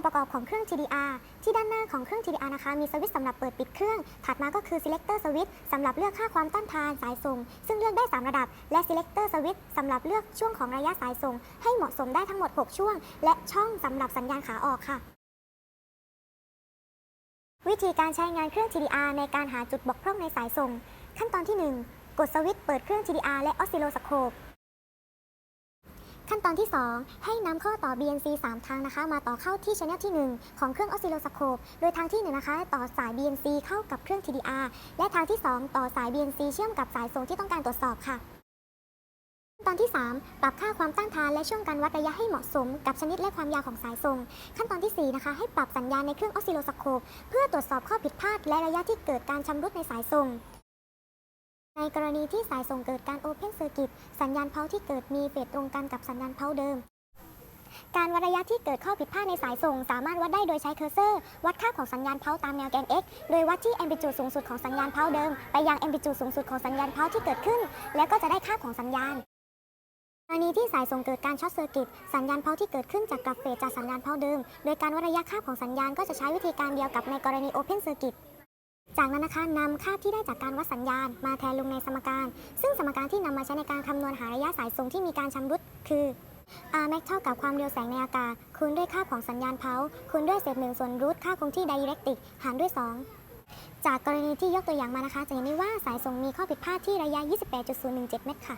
ค์ประกอบของเครื่อง TDR ที่ด้านหน้าของเครื่อง TDR นะคะ มีสวิตช์สำหรับเปิดปิดเครื่อง ถัดมาก็คือ selector switch สำหรับเลือกค่าความต้านทานสายส่ง ซึ่งเลือกได้ 3 ระดับ และ selector switch สำหรับเลือกช่วงของระยะสายส่ง ให้เหมาะสมได้ทั้งหมด 6 ช่วง และช่องสำหรับสัญญาณขาออกค่ะวิธีการใช้งานเครื่อง TDR ในการหาจุดบกพร่องในสายส่ง ขั้นตอนที่ 1 กดสวิตช์เปิดเครื่อง TDR และ oscilloscope ขั้นตอนที่ 2 ให้นำข้อต่อ BNC 3 ทางนะคะ มาต่อเข้าที่ channel ที่ 1 ของเครื่อง oscilloscope โดยทางที่1นะคะ ต่อสาย BNC เข้ากับเครื่อง TDR และทางที่ 2 ต่อสาย BNC เชื่อมกับสายส่งที่ต้องการตรวจสอบค่ะ ขั้นตอนที่ 3 ปรับค่าความต้านทานและช่วงการวัดระยะให้เหมาะสม กับชนิดและความยาวของสายส่ง ขั้นตอนที่ 4 นะคะ ให้ปรับสัญญาณในเครื่อง oscilloscope เพื่อตรวจสอบข้อผิดพลาดและระยะที่เกิดการชำรุดในสายส่ง ในกรณีที่สายส่งเกิดการ Open Circuit สัญญาณเพาที่เกิดมีเฟสตรงกันกับสัญญาณเพาเดิม การวัดระยะที่เกิดข้อผิดพลาดในสายส่ง สามารถวัดได้โดยใช้เคอร์เซอร์ วัดค่าของสัญญาณเพาตามแนวแกน x โดยวัดที่ amplitude สูงสุดของสัญญาณเพาเดิม ไปยัง amplitude สูงสุดของสัญญาณเพาที่เกิดขึ้น แล้วก็จะได้ค่าของสัญญาณกรณีที่สายส่งเกิดการช็อตเซอร์กิตสัญญาณเพาที่เกิดขึ้นจากกราฟเฟสจากสัญญาณเพาเดิม โดยการวัดระยะค่าของสัญญาณก็จะใช้วิธีการเดียวกับในกรณี Open Circuit จากนั้นนะคะนำค่าที่ได้จากการวัดสัญญาณ มาแทนลงในสมการ ซึ่งสมการที่นำมาใช้ในการคำนวณหาระยะสายส่งที่มีการชำรุดคือ r max เท่ากับความเร็วแสงในอากาศ คูณด้วยค่าของสัญญาณเพาคูณด้วยเศษหนึ่งส่วนรูทค่าคงที่ dielectric หารด้วย 2 จากกรณีที่ยกตัวอย่างมานะคะ จะเห็นได้ว่าสายส่งมีข้อผิดพลาดที่ระยะ 28.017 เมตรค่ะ